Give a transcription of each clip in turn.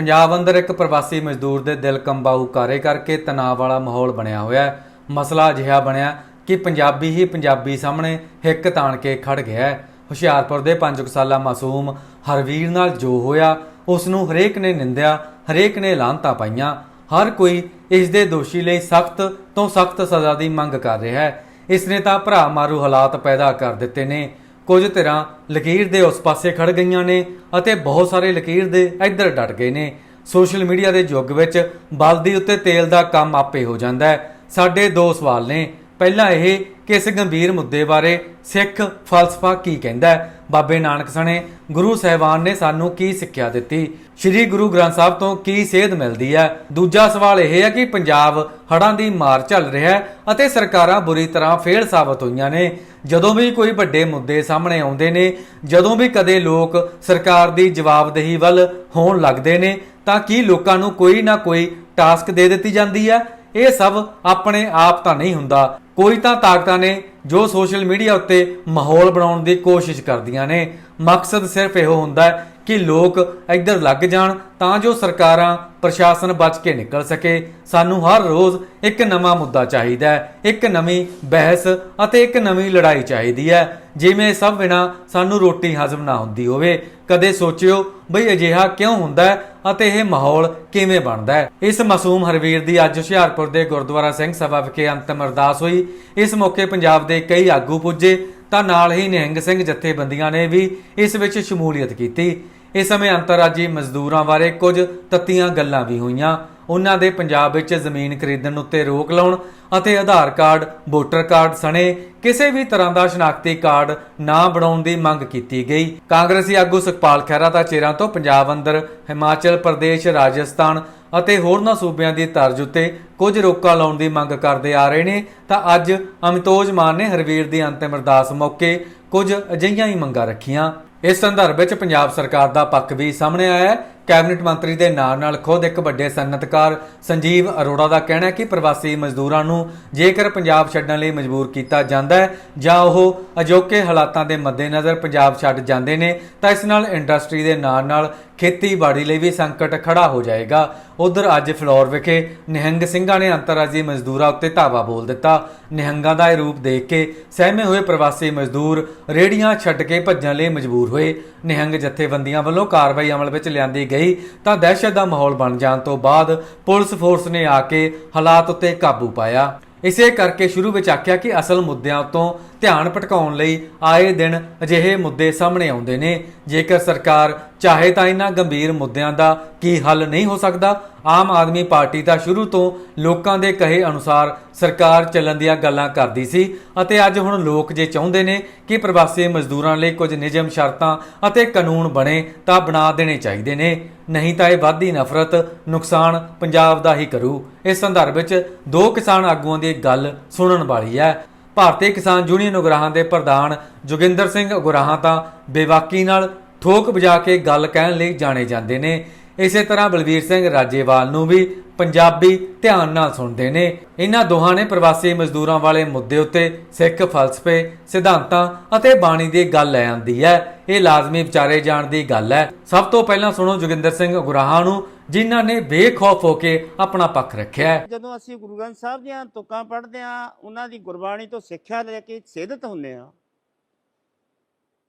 ਪੰਜਾਬ ਅੰਦਰ ਇੱਕ ਪ੍ਰਵਾਸੀ ਮਜ਼ਦੂਰ ਦੇ ਦਿਲ ਕੰਬਾਊ ਕਾਰੇ ਕਰਕੇ ਤਣਾਅ ਵਾਲਾ ਮਾਹੌਲ ਬਣਿਆ ਹੋਇਆ ਹੈ। ਮਸਲਾ ਅਜਿਹਾ ਬਣਿਆ ਕਿ ਪੰਜਾਬੀ ਹੀ ਪੰਜਾਬੀ ਸਾਹਮਣੇ ਹਿੱਕ ਤਾਣ ਕੇ ਖੜ ਗਿਆ ਹੈ। ਹੁਸ਼ਿਆਰਪੁਰ ਦੇ 5 ਸਾਲਾ ਮਾਸੂਮ ਹਰਵੀਰ ਨਾਲ ਜੋ ਹੋਇਆ, ਉਸ ਨੂੰ ਹਰੇਕ ਨੇ ਨਿੰਦਿਆ, ਹਰੇਕ ਨੇ ਲਾਂਤਾ ਪਾਈਆਂ। ਹਰ ਕੋਈ ਇਸ ਦੇ ਦੋਸ਼ੀ ਲਈ ਸਖਤ ਤੋਂ ਸਖਤ ਸਜ਼ਾ ਦੀ ਮੰਗ ਕਰ ਰਿਹਾ ਹੈ। ਇਸ ਨੇ ਤਾਂ ਭਰਾ ਮਾਰੂ ਹਾਲਾਤ ਪੈਦਾ ਕਰ ਦਿੱਤੇ ਨੇ। ਕੁਝ ਧਿਰਾਂ ਲਕੀਰ ਦੇ ਉਸ ਪਾਸੇ ਖੜ ਗਈਆਂ ਨੇ ਅਤੇ ਬਹੁਤ ਸਾਰੇ ਲਕੀਰ ਦੇ ਇੱਧਰ ਡਟ ਗਏ ਨੇ। ਸੋਸ਼ਲ ਮੀਡੀਆ ਦੇ ਯੁੱਗ ਵਿੱਚ ਬਲਦੀ ਉੱਤੇ ਤੇਲ ਦਾ ਕੰਮ ਆਪੇ ਹੋ ਜਾਂਦਾ ਹੈ। ਸਾਡੇ ਦੋ ਸਵਾਲ ਨੇ। ਪਹਿਲਾ ਇਹ ਕਿ ਇਸ ਗੰਭੀਰ ਮੁੱਦੇ ਬਾਰੇ ਸਿੱਖ ਫਲਸਫਾ ਕੀ ਕਹਿੰਦਾ ਹੈ? ਬਾਬੇ ਨਾਨਕ ਸਣੇ ਗੁਰੂ ਸਾਹਿਬਾਨ ਨੇ ਸਾਨੂੰ ਕੀ ਸਿੱਖਿਆ ਦਿੱਤੀ? ਸ੍ਰੀ ਗੁਰੂ ਗ੍ਰੰਥ ਸਾਹਿਬ ਤੋਂ ਕੀ ਸੇਧ ਮਿਲਦੀ ਹੈ? ਦੂਜਾ ਸਵਾਲ ਇਹ ਹੈ ਕਿ ਪੰਜਾਬ ਹੜ੍ਹਾਂ ਦੀ ਮਾਰ ਝੱਲ ਰਿਹਾ ਹੈ ਅਤੇ ਸਰਕਾਰਾਂ ਬੁਰੀ ਤਰ੍ਹਾਂ ਫੇਲ ਸਾਬਤ ਹੋਈਆਂ ਨੇ। ਜਦੋਂ ਵੀ ਕੋਈ ਵੱਡੇ ਮੁੱਦੇ ਸਾਹਮਣੇ ਆਉਂਦੇ ਨੇ, ਜਦੋਂ ਵੀ ਕਦੇ ਲੋਕ ਸਰਕਾਰ ਦੀ ਜਵਾਬਦੇਹੀ ਵੱਲ ਹੋਣ ਲੱਗਦੇ ਨੇ, ਤਾਂ ਕੀ ਲੋਕਾਂ ਨੂੰ ਕੋਈ ਨਾ ਕੋਈ ਟਾਸਕ ਦੇ ਦਿੱਤੀ ਜਾਂਦੀ ਹੈ? ਇਹ ਸਭ ਆਪਣੇ ਆਪ ਤਾਂ ਨਹੀਂ ਹੁੰਦਾ। ਕੋਈ ਤਾਂ ਤਾਕਤਾਂ ਨੇ ਜੋ ਸੋਸ਼ਲ ਮੀਡੀਆ ਉੱਤੇ ਮਾਹੌਲ ਬਣਾਉਣ ਦੀ ਕੋਸ਼ਿਸ਼ ਕਰਦੀਆਂ ਨੇ। ਮਕਸਦ ਸਿਰਫ ਇਹੋ ਹੁੰਦਾ ਹੈ ਕਿ ਲੋਕ ਇੱਧਰ ਲੱਗ ਜਾਣ ਤਾਂ ਜੋ ਸਰਕਾਰਾਂ, ਪ੍ਰਸ਼ਾਸਨ ਬਚ ਕੇ ਨਿਕਲ ਸਕੇ। ਸਾਨੂੰ ਹਰ ਰੋਜ਼ ਇੱਕ ਨਵਾਂ ਮੁੱਦਾ ਚਾਹੀਦਾ ਹੈ, ਇੱਕ ਨਵੀਂ ਬਹਿਸ ਅਤੇ ਇੱਕ ਨਵੀਂ ਲੜਾਈ ਚਾਹੀਦੀ ਹੈ। ਜਿਵੇਂ ਸਭ ਬਿਨਾ ਸਾਨੂੰ ਰੋਟੀ ਹਜ਼ਮ ਨਾ ਹੁੰਦੀ ਹੋਵੇ, ਕਦੇ ਸੋਚਿਓ ਬਈ ਅਜਿਹਾ ਕਿਉਂ ਹੁੰਦਾ ਹੈ ਅਤੇ ਇਹ ਮਾਹੌਲ ਕਿਵੇਂ ਬਣਦਾ ਹੈ। ਇਸ ਮਾਸੂਮ ਹਰਵੀਰ ਦੀ ਅੱਜ ਹੁਸ਼ਿਆਰਪੁਰ ਦੇ ਗੁਰਦੁਆਰਾ ਸਿੰਘ ਸਭਾ ਵਿਖੇ ਅੰਤਮ ਅਰਦਾਸ ਹੋਈ। ਇਸ ਮੌਕੇ ਪੰਜਾਬ ਦੇ ਕਈ ਆਗੂ ਪੁੱਜੇ ਤਾਂ ਨਾਲ ਹੀ ਨਿਹੰਗ ਸਿੰਘ ਜਥੇਬੰਦੀਆਂ ਨੇ ਵੀ ਇਸ ਵਿੱਚ ਸ਼ਮੂਲੀਅਤ ਕੀਤੀ। ਇਸ ਸਮੇਂ ਅੰਤਰਰਾਜੀ ਮਜ਼ਦੂਰਾਂ ਬਾਰੇ ਕੁਝ ਤੱਤੀਆਂ ਗੱਲਾਂ ਵੀ ਹੋਈਆਂ। ਉਹਨਾਂ ਦੇ ਪੰਜਾਬ ਵਿੱਚ ਜ਼ਮੀਨ ਖਰੀਦਣ ਉੱਤੇ ਰੋਕ ਲਾਉਣ ਅਤੇ ਆਧਾਰ ਕਾਰਡ, ਵੋਟਰ ਕਾਰਡ ਸਣੇ ਕਿਸੇ ਵੀ ਤਰ੍ਹਾਂ ਦਾ ਸ਼ਨਾਖਤੀ ਕਾਰਡ ਨਾ ਬਣਾਉਣ ਦੀ ਮੰਗ ਕੀਤੀ ਗਈ। ਕਾਂਗਰਸੀ ਆਗੂ ਸੁਖਪਾਲ ਖਹਿਰਾ ਦਾ ਚਿਹਰਾ ਤੋਂ ਪੰਜਾਬ ਅੰਦਰ ਹਿਮਾਚਲ ਪ੍ਰਦੇਸ਼, ਰਾਜਸਥਾਨ ਅਤੇ ਹੋਰਨਾਂ ਸੂਬਿਆਂ ਦੀ ਤਰਜ਼ ਉੱਤੇ ਕੁਝ ਰੋਕਾਂ ਲਾਉਣ ਦੀ ਮੰਗ ਕਰਦੇ ਆ ਰਹੇ ਨੇ, ਤਾਂ ਅੱਜ ਅਮਿਤੋਜ ਮਾਨ ਨੇ ਹਰਵੀਰ ਦੀ ਅੰਤਿਮ ਅਰਦਾਸ ਮੌਕੇ ਕੁਝ ਅਜਿਹੀਆਂ ਹੀ ਮੰਗਾਂ ਰੱਖੀਆਂ। ਇਸ ਸੰਦਰਭ ਵਿੱਚ ਪੰਜਾਬ ਸਰਕਾਰ ਦਾ ਪੱਖ ਵੀ ਸਾਹਮਣੇ ਆਇਆ ਹੈ ਕੈਬਨਿਟ ਮੰਤਰੀ ਦੇ ਨਾਲ ਨਾਲ ਖੁਦ ਇੱਕ ਵੱਡੇ ਸਨਅਤਕਾਰ ਸੰਜੀਵ ਅਰੋੜਾ ਦਾ ਕਹਿਣਾ ਹੈ ਕਿ ਪ੍ਰਵਾਸੀ ਮਜ਼ਦੂਰਾਂ ਨੂੰ ਜੇਕਰ ਪੰਜਾਬ ਛੱਡਣ ਲਈ ਮਜਬੂਰ ਕੀਤਾ ਜਾਂਦਾ ਹੈ ਜਾਂ ਉਹ ਅਜੋਕੇ ਹਾਲਾਤਾਂ ਦੇ ਮੱਦੇਨਜ਼ਰ ਪੰਜਾਬ ਛੱਡ ਜਾਂਦੇ ਨੇ, ਤਾਂ ਇਸ ਨਾਲ ਇੰਡਸਟਰੀ ਦੇ ਨਾਲ ਨਾਲ ਖੇਤੀਬਾੜੀ ਲਈ ਵੀ ਸੰਕਟ ਖੜਾ ਹੋ ਜਾਏਗਾ। ਉਧਰ ਅੱਜ ਫਲੋਰ ਵਿਖੇ ਨਿਹੰਗ ਸਿੰਘਾਂ ਨੇ ਅੰਤਰਰਾਜੀ ਮਜ਼ਦੂਰਾਂ ਉੱਤੇ ਧਾਵਾ ਬੋਲ ਦਿੱਤਾ। ਨਿਹੰਗਾਂ ਦਾ ਇਹ ਰੂਪ ਦੇਖ ਕੇ ਸਹਿਮੇ ਹੋਏ ਪ੍ਰਵਾਸੀ ਮਜ਼ਦੂਰ ਰੇੜੀਆਂ ਛੱਡ ਕੇ ਭੱਜਣ ਲਈ ਮਜਬੂਰ ਹੋਏ। ਨਿਹੰਗ ਜਥੇਬੰਦੀਆਂ ਵੱਲੋਂ ਕਾਰਵਾਈ ਅਮਲ ਵਿੱਚ ਲਿਆਂਦੀ ਗਈ ਤਾਂ ਦਹਿਸ਼ਤ ਦਾ ਮਾਹੌਲ ਬਣ ਜਾਣ ਤੋਂ ਬਾਅਦ ਪੁਲਿਸ ਫੋਰਸ ਨੇ ਆ ਕੇ ਹਾਲਾਤ ਉੱਤੇ ਕਾਬੂ ਪਾਇਆ। ਇਸੇ ਕਰਕੇ ਸ਼ੁਰੂ ਵਿੱਚ ਆਖਿਆ ਕਿ ਅਸਲ ਮੁੱਦਿਆਂ ਤੋਂ ਧਿਆਨ ਭਟਕਾਉਣ ਲਈ ਆਏ ਦਿਨ ਅਜਿਹੇ ਮੁੱਦੇ ਸਾਹਮਣੇ ਆਉਂਦੇ ਨੇ। ਜੇਕਰ ਸਰਕਾਰ ਚਾਹੇ ਤਾਂ ਇਹਨਾਂ ਗੰਭੀਰ ਮੁੱਦਿਆਂ ਦਾ ਕੀ ਹੱਲ ਨਹੀਂ ਹੋ ਸਕਦਾ, ਆਮ ਆਦਮੀ ਪਾਰਟੀ ਤਾਂ ਸ਼ੁਰੂ ਤੋਂ ਲੋਕਾਂ ਦੇ ਕਹੇ ਅਨੁਸਾਰ ਸਰਕਾਰ ਚੱਲਣ ਦੀਆਂ ਗੱਲਾਂ ਕਰਦੀ ਸੀ ਅਤੇ ਅੱਜ ਹੁਣ ਲੋਕ ਜੇ ਚਾਹੁੰਦੇ ਨੇ ਕਿ ਪ੍ਰਵਾਸੀ ਮਜ਼ਦੂਰਾਂ ਲਈ ਕੁਝ ਨਿਯਮ, ਸ਼ਰਤਾਂ ਅਤੇ ਕਾਨੂੰਨ ਬਣੇ ਤਾਂ ਬਣਾ ਦੇਣੇ ਚਾਹੀਦੇ ਨੇ। ਨਹੀਂ ਤਾਂ ਇਹ ਵਾਧੀ ਨਫ਼ਰਤ, ਨੁਕਸਾਨ ਪੰਜਾਬ ਦਾ ਹੀ ਕਰੂ। ਇਸ ਸੰਦਰਭ ਵਿੱਚ ਦੋ ਕਿਸਾਨ ਆਗੂਆਂ ਦੀ ਗੱਲ ਸੁਣਨ ਵਾਲੀ ਹੈ। ਭਾਰਤੀ ਕਿਸਾਨ ਯੂਨੀਅਨ ਉਗਰਾਹਾਂ ਦੇ ਪ੍ਰਧਾਨ ਜੋਗਿੰਦਰ ਸਿੰਘ ਉਗਰਾਹਾਂ ਤਾਂ ਬੇਵਾਕੀ ਨਾਲ ਠੋਕ ਵਜਾ ਕੇ ਗੱਲ ਕਹਿਣ ਲਈ ਜਾਣੇ ਜਾਂਦੇ ਨੇ। ਇਸੇ ਤਰ੍ਹਾਂ ਬਲਵੀਰ ਸਿੰਘ ਰਾਜੇਵਾਲ ਨੂੰ ਵੀ ਪੰਜਾਬੀ ਧਿਆਨ ਨਾਲ ਸੁਣਦੇ ਨੇ। ਇਹਨਾਂ ਦੋਹਾਂ ਨੇ ਪ੍ਰਵਾਸੀ ਮਜ਼ਦੂਰਾਂ ਵਾਲੇ ਮੁੱਦੇ ਉੱਤੇ ਸਿੱਖ ਫਲਸਫੇ, ਸਿਧਾਂਤਾਂ ਅਤੇ ਬਾਣੀ ਦੀ ਗੱਲ ਲੈ ਆਂਦੀ ਹੈ। ਇਹ ਲਾਜ਼ਮੀ ਵਿਚਾਰੇ ਜਾਣ ਦੀ ਗੱਲ ਹੈ। ਸਭ ਤੋਂ ਪਹਿਲਾਂ ਸੁਣੋ ਜੋਗਿੰਦਰ ਸਿੰਘ ਗੁਰਾਹਾਂ ਨੂੰ, ਜਿਨ੍ਹਾਂ ਨੇ ਬੇਖੌਫ ਹੋ ਕੇ ਆਪਣਾ ਪੱਖ ਰੱਖਿਆ ਜਦੋਂ ਅਸੀਂ ਗੁਰੂ ਗ੍ਰੰਥ ਸਾਹਿਬ ਦੀਆਂ ਤੁਕਾਂ ਪੜ੍ਹਦੇ ਆ ਉਹਨਾਂ ਦੀ ਗੁਰਬਾਣੀ ਤੋਂ ਸਿੱਖਿਆ ਲੈ ਕੇ ਸਿੱਧਤ ਹੁੰਨੇ ਆ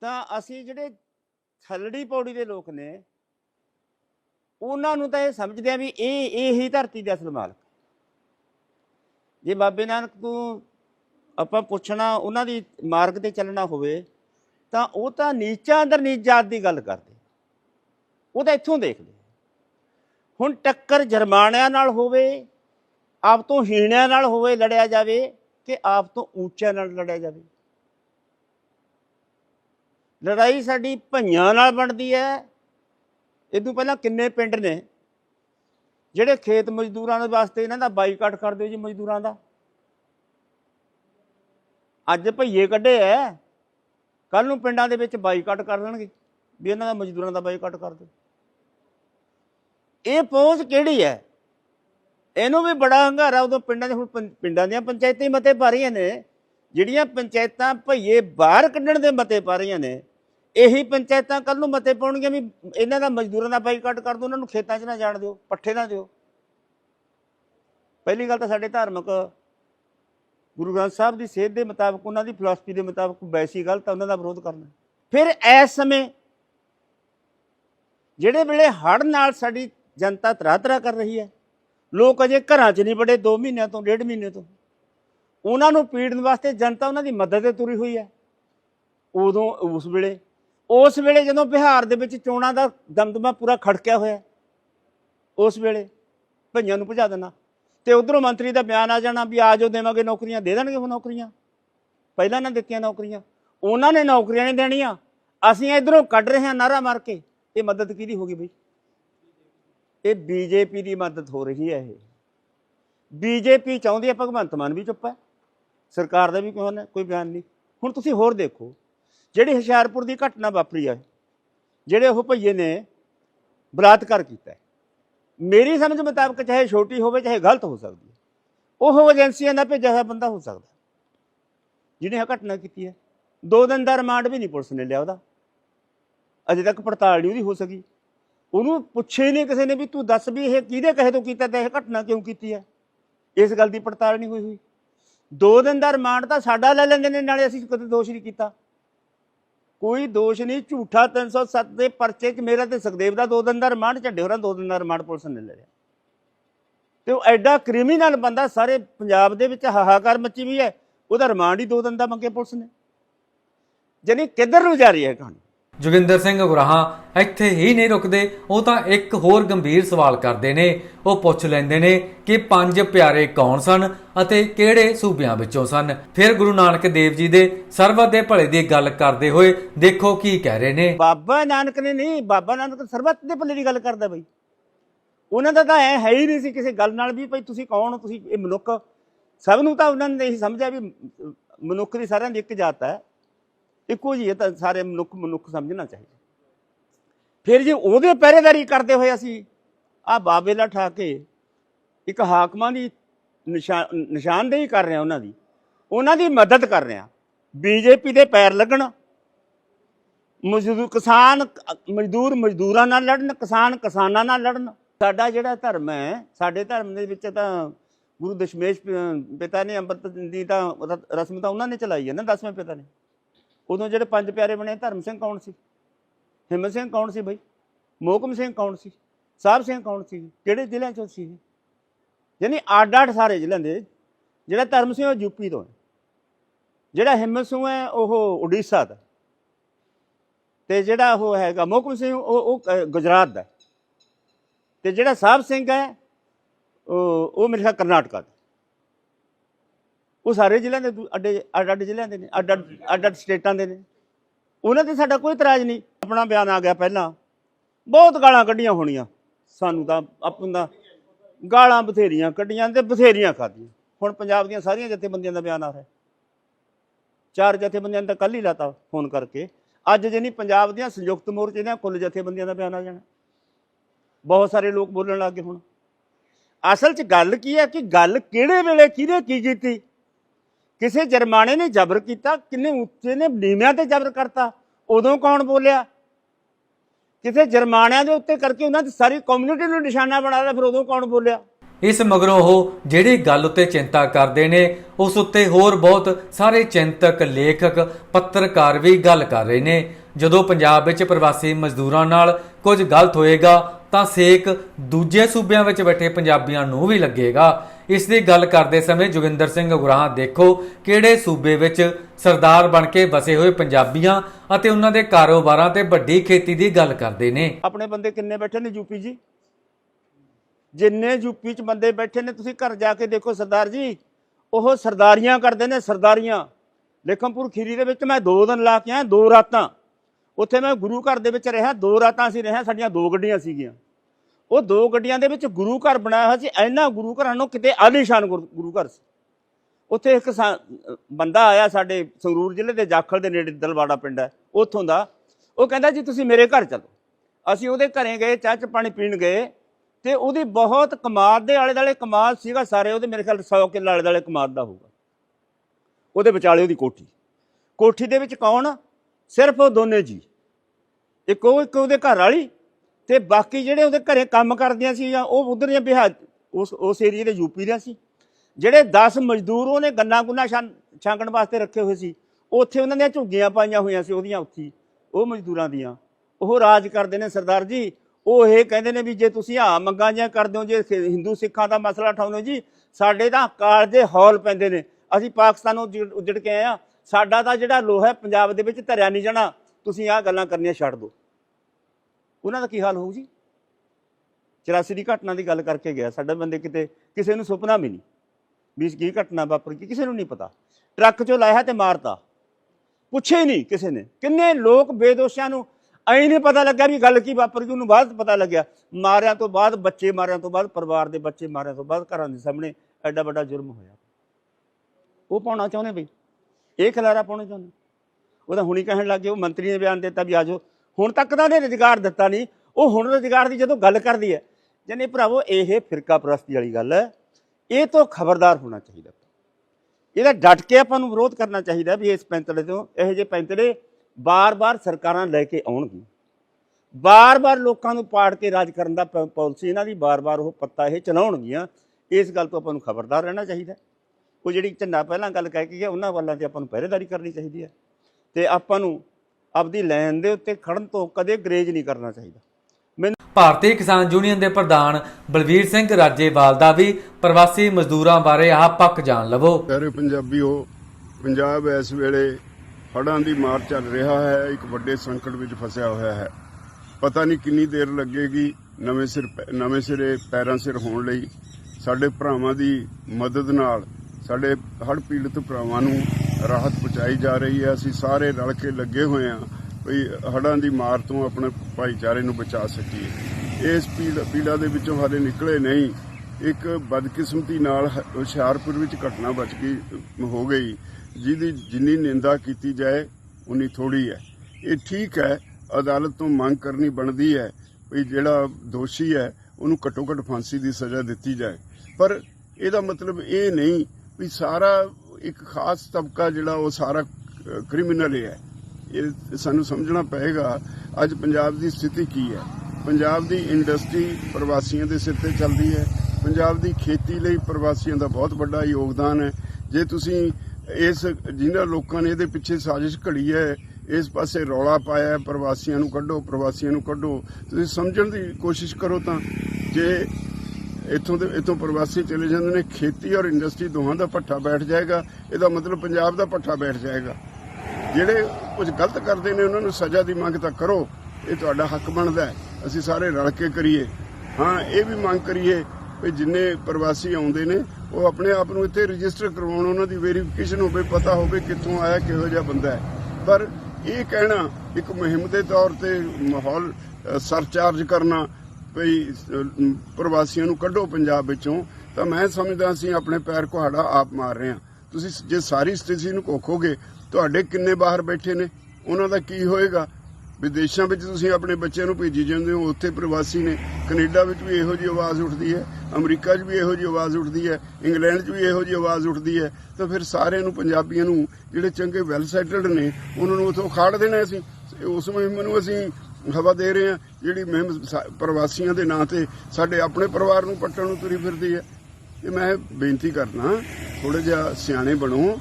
ਤਾਂ ਅਸੀਂ ਜਿਹੜੇ ਥੱਲੜੀ ਪੌੜੀ ਦੇ ਲੋਕ ਨੇ ਉਹਨਾਂ ਨੂੰ ਤਾਂ ਇਹ ਸਮਝਦੇ ਆ ਵੀ ਇਹ ਇਹ ਹੀ ਧਰਤੀ ਦਾ ਅਸਲ ਮਾਲਕ। ਜੇ ਬਾਬੇ ਨਾਨਕ ਤੋਂ ਆਪਾਂ ਪੁੱਛਣਾ, ਉਹਨਾਂ ਦੀ ਮਾਰਗ ਤੇ ਚੱਲਣਾ ਹੋਵੇ, ਤਾਂ ਉਹ ਤਾਂ ਨੀਚਾਂ ਅੰਦਰ ਨੀਚ ਜਾਤ ਦੀ ਗੱਲ ਕਰਦੇ। ਉਹ ਤਾਂ ਇੱਥੋਂ ਦੇਖਦੇ। ਹੁਣ ਟੱਕਰ ਜਰਮਾਨਿਆਂ ਨਾਲ ਹੋਵੇ, ਆਪ ਤੋਂ ਹੀਣਿਆਂ ਨਾਲ ਹੋਵੇ ਲੜਿਆ ਜਾਵੇ, ਕਿ ਆਪ ਤੋਂ ਉੱਚਿਆਂ ਨਾਲ ਲੜਿਆ ਜਾਵੇ। ਲੜਾਈ ਸਾਡੀ ਭਈਆਂ ਨਾਲ ਬਣਦੀ ਹੈ ਇਹ ਤੋਂ ਪਹਿਲਾਂ ਕਿੰਨੇ ਪਿੰਡ ਨੇ? ਜਿਹੜੇ ਖੇਤ ਮਜ਼ਦੂਰਾਂ ਦੇ ਵਾਸਤੇ ਇਹਨਾਂ ਦਾ ਬਾਈਕਾਟ ਕਰ ਦਿਓ ਜੀ ਮਜ਼ਦੂਰਾਂ ਦਾ? ਅੱਜ ਭਈਏ ਕੱਢੇ ਐ। ਕੱਲ ਨੂੰ ਪਿੰਡਾਂ ਦੇ ਵਿੱਚ ਬਾਈਕਾਟ ਕਰ ਦੇਣਗੇ ਵੀ ਇਹਨਾਂ ਦਾ ਮਜ਼ਦੂਰਾਂ ਦਾ ਬਾਈਕਾਟ ਕਰ ਦਿਓ। ਇਹ ਪਹੁੰਚ ਕਿਹੜੀ ਹੈ ਇਹਨੂੰ ਵੀ ਬੜਾ ਹੰਗਾਰਾ ਉਦੋਂ ਪਿੰਡਾਂ ਦੇ ਹੁਣ ਪੰ- ਪਿੰਡਾਂ ਦੀਆਂ ਪੰਚਾਇਤਾਂ ਹੀ ਮਤੇ ਪਾ ਰਹੀਆਂ ਨੇ, ਜਿਹੜੀਆਂ ਪੰਚਾਇਤਾਂ ਭਈਏ ਬਾਹਰ ਕੱਢਣ ਦੇ ਮਤੇ ਪਾ ਰਹੀਆਂ ਨੇ ਇਹੀ ਪੰਚਾਇਤਾਂ ਕੱਲ ਨੂੰ ਮਤੇ ਪਾਉਣਗੀਆਂ ਵੀ ਇਹਨਾਂ ਦਾ ਮਜ਼ਦੂਰਾਂ ਦਾ ਬਾਈਕਾਟ ਕਰ ਦਿਓ, ਉਹਨਾਂ ਨੂੰ ਖੇਤਾਂ 'ਚ ਨਾ ਜਾਣ ਦਿਓ, ਪੱਠੇ ਨਾ ਦਿਓ। ਪਹਿਲੀ ਗੱਲ ਤਾਂ ਸਾਡੇ ਧਾਰਮਿਕ ਗੁਰੂ ਗ੍ਰੰਥ ਸਾਹਿਬ ਦੀ ਸੇਧ ਦੇ ਮੁਤਾਬਕ, ਉਹਨਾਂ ਦੀ ਫਿਲਾਸਫੀ ਦੇ ਮੁਤਾਬਕ ਵੈਸੀ ਗੱਲ ਤਾਂ ਉਹਨਾਂ ਦਾ ਵਿਰੋਧ ਕਰਨਾ। ਫਿਰ ਇਸ ਸਮੇਂ ਜਿਹੜੇ ਵੇਲੇ ਹੜ੍ਹ ਨਾਲ ਸਾਡੀ ਜਨਤਾ ਤਰਾ ਤਰਾ ਕਰ ਰਹੀ ਹੈ, ਲੋਕ ਅਜੇ ਘਰਾਂ 'ਚ ਨਹੀਂ ਬੜੇ 2 ਮਹੀਨਿਆਂ ਤੋਂ, ਡੇਢ ਮਹੀਨੇ ਤੋਂ। ਉਹਨਾਂ ਨੂੰ ਪੀੜਨ ਵਾਸਤੇ ਜਨਤਾ ਉਹਨਾਂ ਦੀ ਮਦਦ ਤੇ ਤੁਰੀ ਹੋਈ ਹੈ। ਉਦੋਂ ਉਸ ਵੇਲੇ ਉਸ ਵੇਲੇ ਜਦੋਂ ਬਿਹਾਰ ਦੇ ਵਿੱਚ ਚੋਣਾਂ ਦਾ ਦਮਦਮਾ ਪੂਰਾ ਖੜਕਿਆ ਹੋਇਆ, ਉਸ ਵੇਲੇ ਭਈਆਂ ਨੂੰ ਭਜਾ ਦੇਣਾ। ਤੇ ਉਧਰੋਂ ਮੰਤਰੀ ਦਾ ਬਿਆਨ ਆ ਜਾਣਾ ਵੀ ਆ ਜਾਓ, ਦੇਵਾਂਗੇ ਨੌਕਰੀਆਂ, ਦੇ ਦੇਣਗੇ ਉਹ ਨੌਕਰੀਆਂ। ਪਹਿਲਾਂ ਨਾ ਦਿੱਤੀਆਂ ਨੌਕਰੀਆਂ, ਉਹਨਾਂ ਨੇ ਨੌਕਰੀਆਂ ਨਹੀਂ ਦੇਣੀਆਂ। ਅਸੀਂ ਇਧਰੋਂ ਕੱਢ ਰਹੇ ਹਾਂ ਨਾਰਾ ਮਾਰ ਕੇ। ਇਹ ਮਦਦ ਕਿਹਦੀ ਹੋ ਗਈ ਬਈ? ਇਹ ਬੀਜੇਪੀ ਦੀ ਮਦਦ ਹੋ ਰਹੀ ਹੈ ਇਹ। ਬੀਜੇਪੀ ਚਾਹੁੰਦੀ ਹੈ ਭਗਵੰਤ ਮਾਨ ਵੀ ਚੁੱਪ ਹੈ। ਸਰਕਾਰ ਦਾ ਵੀ ਕੋਈ ਕੋਈ ਬਿਆਨ ਨਹੀਂ। ਹੁਣ ਤੁਸੀਂ ਹੋਰ ਦੇਖੋ। ਜਿਹੜੀ ਹੁਸ਼ਿਆਰਪੁਰ ਦੀ ਘਟਨਾ ਵਾਪਰੀ ਹੈ ਜਿਹੜੇ ਉਹ ਭਈਏ ਨੇ ਬਲਾਤਕਾਰ ਕੀਤਾ ਮੇਰੀ ਸਮਝ ਮੁਤਾਬਕ ਚਾਹੇ ਛੋਟੀ ਹੋਵੇ, ਚਾਹੇ ਗਲਤ ਹੋ ਸਕਦੀ ਹੈ। ਉਹ ਏਜੰਸੀਆਂ ਦਾ ਭੇਜਿਆ ਹੋਇਆ ਬੰਦਾ ਹੋ ਸਕਦਾ ਜਿਹਨੇ ਇਹ ਘਟਨਾ ਕੀਤੀ ਹੈ। ਦੋ ਦਿਨ ਦਾ ਰਿਮਾਂਡ ਵੀ ਨਹੀਂ ਪੁਲਿਸ ਨੇ ਲਿਆ ਉਹਦਾ। ਅਜੇ ਤੱਕ ਪੜਤਾਲ ਨਹੀਂ ਉਹਦੀ ਹੋ ਸਕੀ। ਉਹਨੂੰ ਪੁੱਛੇ ਹੀ ਨਹੀਂ ਕਿਸੇ ਨੇ ਵੀ ਤੂੰ ਦੱਸ ਵੀ ਇਹ ਕਿਹਦੇ ਕਹੇ ਤੋਂ ਕੀਤਾ ਤੇ ਇਹ ਘਟਨਾ ਕਿਉਂ ਕੀਤੀ ਹੈ। ਇਸ ਗੱਲ ਦੀ ਪੜਤਾਲ ਨਹੀਂ ਹੋਈ ਹੋਈ। ਦੋ ਦਿਨ ਦਾ ਰਿਮਾਂਡ ਤਾਂ ਸਾਡਾ ਲੈ ਲੈਂਦੇ ਨੇ, ਨਾਲੇ ਅਸੀਂ ਕਦੇ ਦੋਸ਼ ਨਹੀਂ ਕੀਤਾ। ਕੋਈ ਦੋਸ਼ ਨਹੀਂ, ਝੂਠਾ 307 ਦੇ ਪਰਚੇ 'ਚ ਮੇਰਾ ਤੇ ਸੁਖਦੇਵ ਦਾ ਦੋ ਦਿਨ ਦਾ ਰਿਮਾਂਡ ਝੰਡੇ ਹੋਰਾਂ ਦੋ ਦਿਨ ਦਾ ਰਿਮਾਂਡ ਪੁਲਿਸ ਨੇ ਲੈ ਲਿਆ। ਤੇ ਉਹ ਐਡਾ ਕ੍ਰਿਮੀਨਲ ਬੰਦਾ ਸਾਰੇ ਪੰਜਾਬ ਦੇ ਵਿੱਚ ਹਾਹਾਕਾਰ ਮੱਚੀ ਵੀ ਹੈ, ਉਹਦਾ ਰਿਮਾਂਡ ਹੀ ਦੋ ਦਿਨ ਦਾ ਮੰਗੇ ਪੁਲਿਸ ਨੇ। ਜਾਨੀ ਕਿੱਧਰ ਨੂੰ ਜਾ ਰਹੀ ਹੈ ਕਹਾਣੀ? ਜੋਗਿੰਦਰ ਸਿੰਘ ਉਗਰਾਹਾਂ ਇੱਥੇ ਹੀ ਨਹੀਂ ਰੁਕਦੇ। ਉਹ ਤਾਂ ਇੱਕ ਹੋਰ ਗੰਭੀਰ ਸਵਾਲ ਕਰਦੇ ਨੇ। ਉਹ ਪੁੱਛ ਲੈਂਦੇ ਨੇ ਕਿ ਪੰਜ ਪਿਆਰੇ ਕੌਣ ਸਨ ਅਤੇ ਕਿਹੜੇ ਸੂਬਿਆਂ ਵਿੱਚੋਂ ਸਨ। ਫਿਰ ਗੁਰੂ ਨਾਨਕ ਦੇਵ ਜੀ ਦੇ ਸਰਬੱਤ ਦੇ ਭਲੇ ਦੀ ਗੱਲ ਕਰਦੇ ਹੋਏ ਦੇਖੋ ਕੀ ਕਹਿ ਰਹੇ ਨੇ। ਬਾਬਾ ਨਾਨਕ ਨੇ ਨਹੀਂ, ਬਾਬਾ ਨਾਨਕ ਸਰਬੱਤ ਦੇ ਭਲੇ ਦੀ ਗੱਲ ਕਰਦਾ ਬਈ। ਉਹਨਾਂ ਦਾ ਤਾਂ ਐ ਹੈ ਹੀ ਨਹੀਂ ਸੀ ਕਿਸੇ ਗੱਲ ਨਾਲ ਵੀ ਭਈ ਤੁਸੀਂ ਕੌਣ ਤੁਸੀਂ ਇਹ ਮਨੁੱਖ। ਸਭ ਨੂੰ ਤਾਂ ਉਹਨਾਂ ਨੇ ਇਹੀ ਸਮਝਿਆ ਵੀ ਮਨੁੱਖ ਦੀ ਸਾਰਿਆਂ ਦੀ ਇੱਕ ਜਾਤ ਹੈ। ਇੱਕੋ ਜਿਹੀ ਹੈ ਤਾਂ ਸਾਰੇ ਮਨੁੱਖ ਮਨੁੱਖ ਸਮਝਣਾ ਚਾਹੀਦਾ। ਫਿਰ ਜੇ ਉਹਦੇ ਪਹਿਰੇਦਾਰੀ ਕਰਦੇ ਹੋਏ ਅਸੀਂ ਆ ਬਾਬੇਲਾ ਠਾ ਕੇ ਇੱਕ ਹਾਕਮਾਂ ਦੀ ਨਿਸ਼ਾਨ ਨਿਸ਼ਾਨਦੇਹੀ ਕਰ ਰਹੇ ਹਾਂ ਉਹਨਾਂ ਦੀ ਉਹਨਾਂ ਦੀ ਮਦਦ ਕਰ ਰਹੇ। ਹਾਂ ਬੀਜੇਪੀ ਦੇ ਪੈਰ ਲੱਗਣ ਮਜ਼ਦੂਰ ਕਿਸਾਨ, ਮਜ਼ਦੂਰ ਮਜ਼ਦੂਰਾਂ ਨਾਲ ਲੜਨ, ਕਿਸਾਨ ਕਿਸਾਨਾਂ ਨਾਲ ਲੜਨ। ਸਾਡਾ ਜਿਹੜਾ ਧਰਮ ਹੈ, ਸਾਡੇ ਧਰਮ ਦੇ ਵਿੱਚ ਤਾਂ ਗੁਰੂ ਦਸ਼ਮੇਸ਼ ਪਿਤਾ ਨੇ ਅੰਮ੍ਰਿਤ ਦੀ ਤਾਂ ਰਸਮ ਤਾਂ ਉਹਨਾਂ ਨੇ ਚਲਾਈ ਹੈ ਨਾ, ਦਸਵੇਂ ਪਿਤਾ ਨੇ। ਉਦੋਂ ਜਿਹੜੇ ਪੰਜ ਪਿਆਰੇ ਬਣੇ, ਧਰਮ ਸਿੰਘ ਕੌਣ ਸੀ? ਹਿੰਮਤ ਸਿੰਘ ਕੌਣ ਸੀ ਬਈ? ਮੋਕਮ ਸਿੰਘ ਕੌਣ ਸੀ? ਸਾਹਿਬ ਸਿੰਘ ਕੌਣ ਸੀ? ਕਿਹੜੇ ਜ਼ਿਲ੍ਹਿਆਂ ਚੋਂ ਸੀ ਯਾਨੀ ਅੱਡ ਅੱਡ ਸਾਰੇ ਜ਼ਿਲ੍ਹਿਆਂ ਦੇ, ਜਿਹੜਾ ਧਰਮ ਸਿੰਘ ਉਹ ਯੂਪੀ ਤੋਂ ਹੈ। ਜਿਹੜਾ ਹਿੰਮਤ ਸਿੰਘ ਹੈ, ਉਹ ਉੜੀਸਾ ਦਾ ਤੇ ਜਿਹੜਾ ਉਹ ਹੈਗਾ ਮੋਹਕਮ ਸਿੰਘ, ਉਹ ਉਹ ਗੁਜਰਾਤ ਦਾ ਤੇ ਜਿਹੜਾ ਸਾਹਿਬ ਸਿੰਘ ਹੈ, ਉਹ ਉਹ ਮੇਰੇ ਖਿਆਲ ਕਰਨਾਟਕਾ ਦਾ ਉਹ ਸਾਰੇ ਜ਼ਿਲ੍ਹਿਆਂ ਦੇ ਦੂ- ਅੱਡੇ ਅੱਡ ਅੱਡ ਜ਼ਿਲ੍ਹਿਆਂ ਦੇ ਨੇ, ਅੱਡ ਅੱਡ ਅੱਡ ਅੱਡ ਸਟੇਟਾਂ ਦੇ ਨੇ। ਉਹਨਾਂ ਤੇ ਸਾਡਾ ਕੋਈ ਇਤਰਾਜ਼ ਨਹੀਂ। ਆਪਣਾ ਬਿਆਨ ਆ ਗਿਆ ਪਹਿਲਾਂ। ਬਹੁਤ ਗਾਲਾਂ ਕੱਢੀਆਂ ਹੋਣੀਆਂ। ਸਾਨੂੰ ਤਾਂ ਆਪਣ ਗਾਲਾਂ ਬਥੇਰੀਆਂ ਕੱਢੀਆਂ ਤੇ ਬਥੇਰੀਆਂ ਖਾਧੀਆਂ। ਹੁਣ ਪੰਜਾਬ ਦੀਆਂ ਸਾਰੀਆਂ ਜਥੇਬੰਦੀਆਂ ਦਾ ਬਿਆਨ ਆ ਰਿਹਾ। ਚਾਰ ਜਥੇਬੰਦੀਆਂ ਨੇ ਤਾਂ ਕੱਲ ਹੀ ਲਾਤਾ ਫੋਨ ਕਰਕੇ। ਅੱਜ ਜੇ ਨਹੀਂ, ਪੰਜਾਬ ਦੀਆਂ ਸੰਯੁਕਤ ਮੋਰਚੇ ਦੀਆਂ ਕੁੱਲ ਜਥੇਬੰਦੀਆਂ ਦਾ ਬਿਆਨ ਆ ਜਾਣਾ। ਬਹੁਤ ਸਾਰੇ ਲੋਕ ਬੋਲਣ ਲੱਗ ਗਏ ਹੁਣ। ਅਸਲ 'ਚ ਗੱਲ ਕੀ ਹੈ ਕਿ ਗੱਲ ਕਿਹੜੇ ਵੇਲੇ ਕਿਹਨੇ ਕੀ ਕੀਤੀ? ਕਿਸੇ ਜਰਮਾਨੇ ਨੇ ਜ਼ਬਰ ਕੀਤਾ, ਕਿੰਨੇ ਉੱਚੇ ਨੇ, ਨੀਵਿਆਂ ਤੇ ਜ਼ਬਰ ਕਰਤਾ, ਉਦੋਂ ਕੌਣ ਬੋਲਿਆ? ਕਿਸੇ ਜਰਮਾਨਿਆਂ ਦੇ ਉੱਤੇ ਕਰਕੇ ਉਹਨਾਂ ਦੀ ਸਾਰੀ ਕਮਿਊਨਿਟੀ ਨੂੰ ਨਿਸ਼ਾਨਾ ਬਣਾਇਆ ਫਿਰ ਉਦੋਂ ਕੌਣ ਬੋਲਿਆ? ਇਸ ਮਗਰੋਂ ਉਹ ਜਿਹੜੀ ਗੱਲ ਉੱਤੇ ਚਿੰਤਾ ਕਰਦੇ ਨੇ, ਉਸ ਉੱਤੇ ਹੋਰ ਬਹੁਤ ਸਾਰੇ ਚਿੰਤਕ, ਲੇਖਕ, ਪੱਤਰਕਾਰ ਵੀ ਗੱਲ ਕਰ ਰਹੇ ਨੇ। ਜਦੋਂ ਪੰਜਾਬ ਵਿੱਚ ਪ੍ਰਵਾਸੀ ਮਜ਼ਦੂਰਾਂ ਨਾਲ ਕੁਝ ਗਲਤ ਹੋਏਗਾ, ਤਾਂ ਸੇਕ ਦੂਜੇ ਸੂਬਿਆਂ ਵਿੱਚ ਬੈਠੇ ਪੰਜਾਬੀਆਂ ਨੂੰ ਵੀ ਲੱਗੇਗਾ। ਇਸ ਦੀ ਗੱਲ ਕਰਦੇ ਸਮੇਂ ਜੋਗਿੰਦਰ ਸਿੰਘ ਗੁਰਾਹਾਂ ਦੇਖੋ ਕਿਹੜੇ ਸੂਬੇ ਵਿੱਚ ਸਰਦਾਰ ਬਣ ਕੇ ਵਸੇ ਹੋਏ ਪੰਜਾਬੀਆਂ ਅਤੇ ਉਹਨਾਂ ਦੇ ਕਾਰੋਬਾਰਾਂ ਤੇ ਵੱਡੀ ਖੇਤੀ ਦੀ ਗੱਲ ਕਰਦੇ ਨੇ। ਆਪਣੇ ਬੰਦੇ ਕਿੰਨੇ ਬੈਠੇ ਨੇ ਯੂਪੀ ਜੀ? ਜਿੰਨੇ ਯੂਪੀ ਚ ਬੰਦੇ ਬੈਠੇ ਨੇ, ਤੁਸੀਂ ਘਰ ਜਾ ਕੇ ਦੇਖੋ ਸਰਦਾਰ ਜੀ, ਉਹ ਸਰਦਾਰੀਆਂ ਕਰਦੇ ਨੇ, ਸਰਦਾਰੀਆਂ। ਲੇਖਮਪੁਰ ਖੀਰੀ ਦੇ ਵਿੱਚ ਮੈਂ ਦੋ ਦਿਨ ਲਾ ਕੇ ਆਇਆ, ਦੋ ਰਾਤਾਂ। ਉੱਥੇ ਮੈਂ ਗੁਰੂ ਘਰ ਦੇ ਵਿੱਚ ਰਿਹਾ, ਦੋ ਰਾਤਾਂ ਅਸੀਂ ਰਿਹਾ ਸਾਡੀਆਂ ਦੋ ਗੱਡੀਆਂ ਸੀਗੀਆਂ। ਉਹ ਦੋ ਗੱਡੀਆਂ ਦੇ ਵਿੱਚ ਗੁਰੂ ਘਰ ਬਣਾਇਆ ਹੋਇਆ ਸੀ ਇਹਨਾਂ ਗੁਰੂ ਘਰਾਂ ਨੂੰ ਕਿਤੇ ਆਲੀਸ਼ਾਨ ਗੁਰ- ਗੁਰੂ ਘਰ ਸੀ। ਉੱਥੇ ਇੱਕ ਸਾ- ਬੰਦਾ ਆਇਆ ਸਾਡੇ ਸੰਗਰੂਰ ਜ਼ਿਲ੍ਹੇ ਦੇ ਜਾਖਲ ਦੇ ਨੇੜੇ ਦਲਵਾੜਾ ਪਿੰਡ ਹੈ, ਉੱਥੋਂ ਦਾ। ਉਹ ਕਹਿੰਦਾ, ਜੀ, ਤੁਸੀਂ ਮੇਰੇ ਘਰ ਚੱਲੋ। ਅਸੀਂ ਉਹਦੇ ਘਰੇ ਗਏ, ਚਾਹ ਚ ਪਾਣੀ ਪੀਣ ਗਏ ਤੇ ਉਹਦੀ ਬਹੁਤ ਕਮਾਦ ਦੇ ਆਲੇ ਦਾਲੇ ਕਮਾਦ ਸੀਗਾ ਸਾਰੇ, ਉਹਦੇ ਮੇਰੇ ਖਿਆਲ 100 ਕਿੱਲੇ ਆਲੇ ਦਾਲੇ ਕਮਾਦ ਦਾ ਹੋਊਗਾ। ਉਹਦੇ ਵਿਚਾਲੇ ਉਹਦੀ ਕੋਠੀ। ਕੋਠੀ ਦੇ ਵਿੱਚ ਕੌਣ? ਸਿਰਫ ਉਹ ਦੋਨੇ ਜੀ। ਇੱਕ ਉਹ, ਇੱਕ ਉਹਦੇ ਘਰ ਵਾਲੀ ਤੇ ਬਾਕੀ ਜਿਹੜੇ ਉਹਦੇ ਘਰੇ ਕੰਮ ਕਰਦੀਆਂ ਸੀ ਜਾਂ ਉਹ ਉਧਰ ਦੀਆਂ ਬਿਹਾਰ ਉਸ ਉਸ ਏਰੀਏ ਦੇ ਯੂਪੀ ਦੇ ਸੀ। ਜਿਹੜੇ 10 ਮਜ਼ਦੂਰ ਉਹਨੇ ਗੰਨਾ ਗੁੰਨਾ ਛਾਂ- ਛਾਂਗਣ ਵਾਸਤੇ ਰੱਖੇ ਹੋਏ ਸੀ, ਉੱਥੇ ਉਹਨਾਂ ਦੀਆਂ ਝੁੱਗੀਆਂ ਪਾਈਆਂ ਹੋਈਆਂ ਸੀ ਉਹਦੀਆਂ ਉੱਥੀ ਉਹ ਮਜ਼ਦੂਰਾਂ ਦੀਆਂ। ਉਹ ਰਾਜ ਕਰਦੇ ਨੇ ਸਰਦਾਰ ਜੀ, ਉਹ ਇਹ ਕਹਿੰਦੇ ਨੇ ਵੀ ਜੇ ਤੁਸੀਂ ਆ ਮੰਗਾਂ ਜਾਂ ਕਰਦੇ ਹੋ, ਜੇ ਹਿੰਦੂ ਸਿੱਖਾਂ ਦਾ ਮਸਲਾ ਉਠਾਉਂਦੇ ਹੋ ਜੀ, ਸਾਡੇ ਤਾਂ ਕਾਲਜੇ ਹੌਲ ਪੈਂਦੇ ਨੇ। ਅਸੀਂ ਪਾਕਿਸਤਾਨ ਨੂੰ ਉੱਜੜ ਕੇ ਆਏ ਆ ਸਾਡਾ ਤਾਂ ਜਿਹੜਾ ਲੋਹਾ ਪੰਜਾਬ ਦੇ ਵਿੱਚ ਧਰਿਆ ਨਹੀਂ ਜਾਣਾ। ਤੁਸੀਂ ਆਹ ਗੱਲਾਂ ਕਰਨੀਆਂ ਛੱਡ ਦਿਓ। ਉਹਨਾਂ ਦਾ ਕੀ ਹਾਲ ਹੋਊ ਜੀ? 84 ਦੀ ਘਟਨਾ ਦੀ ਗੱਲ ਕਰਕੇ ਗਿਆ। ਸਾਡੇ ਬੰਦੇ ਕਿਤੇ ਕਿਸੇ ਨੂੰ ਸੁਪਨਾ ਵੀ ਨਹੀਂ ਵੀ ਕੀ ਘਟਨਾ ਵਾਪਰ ਗਈ ਕਿਸੇ ਨੂੰ ਨਹੀਂ ਪਤਾ। ਟਰੱਕ ਚੋਂ ਲਾਇਆ ਤੇ ਮਾਰਤਾ। ਪੁੱਛੇ ਹੀ ਨਹੀਂ ਕਿਸੇ ਨੇ। ਕਿੰਨੇ ਲੋਕ ਬੇਦੋਸ਼ਾਂ ਨੂੰ ਐਂ ਨਹੀਂ ਪਤਾ ਲੱਗਿਆ ਵੀ ਗੱਲ ਕੀ ਵਾਪਰ ਗਈ ਉਹਨੂੰ ਬਾਅਦ ਪਤਾ ਲੱਗਿਆ। ਮਾਰਿਆਂ ਤੋਂ ਬਾਅਦ ਬੱਚੇ, ਮਾਰਿਆਂ ਤੋਂ ਬਾਅਦ ਪਰਿਵਾਰ ਦੇ ਬੱਚੇ, ਮਾਰਿਆਂ ਤੋਂ ਬਾਅਦ ਘਰਾਂ ਦੇ ਸਾਹਮਣੇ ਐਡਾ ਵੱਡਾ ਜੁਰਮ ਹੋਇਆ। ਉਹ ਪਾਉਣਾ ਚਾਹੁੰਦੇ ਬਈ। ਇਹ ਖਿਲਾਰਾ ਪਾਉਣਾ ਚਾਹੁੰਦੇ। ਉਹ ਤਾਂ ਹੁਣੀ ਕਹਿਣ ਲੱਗੇ ਉਹ ਮੰਤਰੀ ਨੇ ਬਿਆਨ ਦਿੱਤਾ ਵੀ ਆਜੋ ਹੁਣ ਤੱਕ ਤਾਂ ਉਹਨੇ ਰੁਜ਼ਗਾਰ ਦਿੱਤਾ ਨਹੀਂ, ਉਹ ਹੁਣ ਰੁਜ਼ਗਾਰ ਦੀ ਜਦੋਂ ਗੱਲ ਕਰਦੀ ਹੈ, ਜਨੇ ਭਰਾਵੋ, ਇਹ ਫਿਰਕਾ ਪ੍ਰਸਤੀ ਵਾਲੀ ਗੱਲ ਹੈ, ਇਹ ਤੋਂ ਖਬਰਦਾਰ ਹੋਣਾ ਚਾਹੀਦਾ। ਇਹਦਾ ਡਟ ਕੇ ਆਪਾਂ ਨੂੰ ਵਿਰੋਧ ਕਰਨਾ ਚਾਹੀਦਾ ਵੀ ਇਸ ਪੈਂਤੜੇ ਤੋਂ, ਇਹੋ ਜਿਹੇ ਪੈਂਤੜੇ ਬਾਰ-ਬਾਰ ਸਰਕਾਰਾਂ ਲੈ ਕੇ ਆਉਣਗੀਆਂ। ਬਾਰ-ਬਾਰ ਲੋਕਾਂ ਨੂੰ ਪਾੜ ਕੇ ਰਾਜ ਕਰਨ ਦਾ ਪ- ਪਾਲਿਸੀ ਇਹਨਾਂ ਦੀ ਬਾਰ-ਬਾਰ ਉਹ ਪੱਤਾ ਇਹ ਚਲਾਉਣਗੀਆਂ, ਇਸ ਗੱਲ ਤੋਂ ਆਪਾਂ ਨੂੰ ਖਬਰਦਾਰ ਰਹਿਣਾ ਚਾਹੀਦਾ। ਉਹ ਜਿਹੜੀ ਝੰਡਾ ਪਹਿਲਾਂ ਗੱਲ ਕਹਿ ਕੇ ਗਿਆ, ਉਹਨਾਂ ਵੱਲਾਂ ਤੇ ਆਪਾਂ ਨੂੰ ਪਹਿਰੇਦਾਰੀ ਕਰਨੀ ਚਾਹੀਦੀ ਹੈ। ਤੇ ਆਪਾਂ ਨੂੰ ਆਪਦੀ ਲੈਣ ਦੇ ਉੱਤੇ ਖੜਨ ਤੋਂ ਕਦੇ ਗਰੇਜ ਨਹੀਂ ਕਰਨਾ ਚਾਹੀਦਾ। ਭਾਰਤੀ ਕਿਸਾਨ ਯੂਨੀਅਨ ਦੇ ਪ੍ਰਧਾਨ ਬਲਵੀਰ ਸਿੰਘ ਰਾਜੇਵਾਲ ਦਾ ਵੀ ਪ੍ਰਵਾਸੀ ਮਜ਼ਦੂਰਾਂ ਬਾਰੇ ਆਹ ਪੱਕ ਜਾਣ ਲਵੋ। ਪਿਆਰੇ ਪੰਜਾਬੀਓ ਪੰਜਾਬ ਇਸ ਵੇਲੇ ਹੜ੍ਹਾਂ ਦੀ ਮਾਰ ਚੱਲ ਰਿਹਾ ਹੈ ਇੱਕ ਵੱਡੇ ਸੰਕਟ ਵਿੱਚ ਫਸਿਆ ਹੋਇਆ ਹੈ। ਪਤਾ ਨਹੀਂ ਕਿੰਨੀ ਦੇਰ ਲੱਗੇਗੀ ਨਵੇਂ ਸਿਰ ਨਵੇਂ ਸਿਰੇ ਪੈਰਾਂ ਸਿਰ ਹੋਣ ਲਈ। ਸਾਡੇ ਭਰਾਵਾਂ ਦੀ ਮਦਦ ਨਾਲ ਸਾਡੇ ਹੜ੍ਹ ਪੀੜਤ ਭਰਾਵਾਂ ਨੂੰ ਰਾਹਤ ਪਹੁੰਚਾਈ ਜਾ ਰਹੀ ਹੈ, ਅਸੀਂ ਸਾਰੇ ਰਲ ਕੇ ਲੱਗੇ ਹੋਏ ਹਾਂ ਵੀ ਹੜ੍ਹਾਂ ਦੀ ਮਾਰ ਤੋਂ ਆਪਣੇ ਭਾਈਚਾਰੇ ਨੂੰ ਬਚਾ ਸਕੀਏ। ਇਸ ਪੀੜ ਪੀੜਾ ਦੇ ਵਿੱਚੋਂ ਹਾਲੇ ਨਿਕਲੇ ਨਹੀਂ। ਇੱਕ ਬਦਕਿਸਮਤੀ ਨਾਲ ਹੁਸ਼ਿਆਰਪੁਰ ਵਿੱਚ ਘਟਨਾ ਬਚ ਗਈ, ਹੋ ਗਈ। ਜਿਹਦੀ ਜਿੰਨੀ ਨਿੰਦਾ ਕੀਤੀ ਜਾਏ, ਉਨੀ ਥੋੜੀ ਹੈ। ਇਹ ਠੀਕ ਹੈ, ਅਦਾਲਤ ਤੋਂ ਮੰਗ ਕਰਨੀ ਬਣਦੀ ਹੈ ਵੀ ਜਿਹੜਾ ਦੋਸ਼ੀ ਹੈ, ਉਹਨੂੰ ਘੱਟੋ ਘੱਟ ਫਾਂਸੀ ਦੀ ਸਜ਼ਾ ਦਿੱਤੀ ਜਾਏ। ਪਰ ਇਹਦਾ ਮਤਲਬ ਇਹ ਨਹੀਂ ਵੀ ਸਾਰਾ ਇੱਕ ਖਾਸ ਤਬਕਾ ਜਿਹੜਾ ਉਹ ਸਾਰਾ ਕ੍ਰਿਮੀਨਲ ਹੈ ਇਹ ਸਾਨੂੰ ਸਮਝਣਾ ਪਏਗਾ, ਅੱਜ ਪੰਜਾਬ ਦੀ ਸਥਿਤੀ ਕੀ ਹੈ? ਪੰਜਾਬ ਦੀ ਇੰਡਸਟਰੀ ਪ੍ਰਵਾਸੀਆਂ ਦੇ ਸਿਰ ਤੇ ਚੱਲਦੀ ਹੈ। ਪੰਜਾਬ ਦੀ ਖੇਤੀ ਲਈ ਪ੍ਰਵਾਸੀਆਂ ਦਾ ਬਹੁਤ ਵੱਡਾ ਯੋਗਦਾਨ ਹੈ। ਜੇ ਤੁਸੀਂ ਇਸ, ਜਿਨ੍ਹਾਂ ਲੋਕਾਂ ਨੇ ਇਹਦੇ ਪਿੱਛੇ ਸਾਜ਼ਿਸ਼ ਘੜੀ ਹੈ, ਇਸ ਪਾਸੇ ਰੌਲਾ ਪਾਇਆ ਪ੍ਰਵਾਸੀਆਂ ਨੂੰ ਕੱਢੋ, ਪ੍ਰਵਾਸੀਆਂ ਨੂੰ ਕੱਢੋ, ਤੁਸੀਂ ਸਮਝਣ ਦੀ ਕੋਸ਼ਿਸ਼ ਕਰੋ ਤਾਂ, ਜੇ ਇੱਥੋਂ ਦੇ ਇੱਥੋਂ ਪ੍ਰਵਾਸੀ ਚਲੇ ਜਾਂਦੇ ਨੇ, ਖੇਤੀ ਔਰ ਇੰਡਸਟਰੀ ਦੋਹਾਂ ਦਾ ਪੱਠਾ ਬੈਠ ਜਾਏਗਾ। ਇਹਦਾ ਮਤਲਬ ਪੰਜਾਬ ਦਾ ਪੱਠਾ ਬੈਠ ਜਾਏਗਾ। ਜਿਹੜੇ ਕੁਝ ਗਲਤ ਕਰਦੇ ਨੇ, ਉਹਨਾਂ ਨੂੰ ਸਜ਼ਾ ਦੀ ਮੰਗ ਤਾਂ ਕਰੋ। ਇਹ ਤੁਹਾਡਾ ਹੱਕ ਬਣਦਾ ਹੈ। ਅਸੀਂ ਸਾਰੇ ਰਲ ਕੇ ਕਰੀਏ। ਹਾਂ, ਇਹ ਵੀ ਮੰਗ ਕਰੀਏ ਵੀ ਜਿੰਨੇ ਪ੍ਰਵਾਸੀ ਆਉਂਦੇ ਨੇ, ਉਹ ਆਪਣੇ ਆਪ ਨੂੰ ਇੱਥੇ ਰਜਿਸਟਰ ਕਰਵਾਉਣ, ਉਹਨਾਂ ਦੀ ਵੈਰੀਫਿਕੇਸ਼ਨ ਹੋਵੇ, ਪਤਾ ਹੋਵੇ ਕਿੱਥੋਂ ਆਇਆ, ਕਿਹੋ ਜਿਹਾ ਬੰਦਾ ਹੈ। ਪਰ ਇਹ ਕਹਿਣਾ ਇੱਕ ਮੁਹਿੰਮ ਦੇ ਤੌਰ ਤੇ ਮਾਹੌਲ ਸਰਚਾਰਜ ਕਰਨਾ ਭਈ ਪ੍ਰਵਾਸੀਆਂ ਨੂੰ ਕੱਢੋ ਪੰਜਾਬ ਵਿੱਚੋਂ, ਤਾਂ ਮੈਂ ਸਮਝਦਾ ਅਸੀਂ ਆਪਣੇ ਪੈਰ ਕੁਹਾੜਾ ਆਪ ਮਾਰ ਰਹੇ। ਹਾਂ ਤੁਸੀਂ ਜੇ ਸਾਰੀ ਸਥਿਤੀ ਨੂੰ ਕੋਖੋਗੇ ਤੁਹਾਡੇ ਕਿੰਨੇ ਬਾਹਰ ਬੈਠੇ ਨੇ? ਉਹਨਾਂ ਦਾ ਕੀ ਹੋਏਗਾ? ਵਿਦੇਸ਼ਾਂ ਵਿੱਚ ਤੁਸੀਂ ਆਪਣੇ ਬੱਚਿਆਂ ਨੂੰ ਭੇਜੀ ਜਾਂਦੇ ਹੋ, ਉੱਥੇ ਪ੍ਰਵਾਸੀ ਨੇ। ਕੈਨੇਡਾ ਵਿੱਚ ਵੀ ਇਹੋ ਜਿਹੀ ਆਵਾਜ਼ ਉੱਠਦੀ ਹੈ, ਅਮਰੀਕਾ 'ਚ ਵੀ ਇਹੋ ਜਿਹੀ ਆਵਾਜ਼ ਉੱਠਦੀ ਹੈ, ਇੰਗਲੈਂਡ 'ਚ ਵੀ ਇਹੋ ਜਿਹੀ ਆਵਾਜ਼ ਉੱਠਦੀ ਹੈ। ਤਾਂ ਫਿਰ ਸਾਰਿਆਂ ਨੂੰ, ਪੰਜਾਬੀਆਂ ਨੂੰ, ਜਿਹੜੇ ਚੰਗੇ ਵੈਲ ਸੈਟਲਡ ਨੇ, ਉਹਨਾਂ ਨੂੰ ਉੱਥੋਂ ਖਾੜ ਦੇਣਾ ਅਸੀਂ। ਉਸ ਮੁਹਿੰਮ ਨੂੰ ਅਸੀਂ ਹਵਾ ਦੇ ਰਹੇ ਹਾਂ, ਜਿਹੜੀ ਮੁਹਿੰਮ ਪ੍ਰਵਾਸੀਆਂ ਦੇ ਨਾਂ ਤੇ ਸਾਡੇ ਆਪਣੇ ਪਰਿਵਾਰ ਨੂੰ ਪੱਟਣ ਨੂੰ ਤੁਰੀ ਫਿਰਦੀ ਹੈ। ਇਹ ਮੈਂ ਬੇਨਤੀ ਕਰਨਾ ਥੋੜੇ ਜਿਹਾ ਸਿਆਣੇ ਬਣੋ।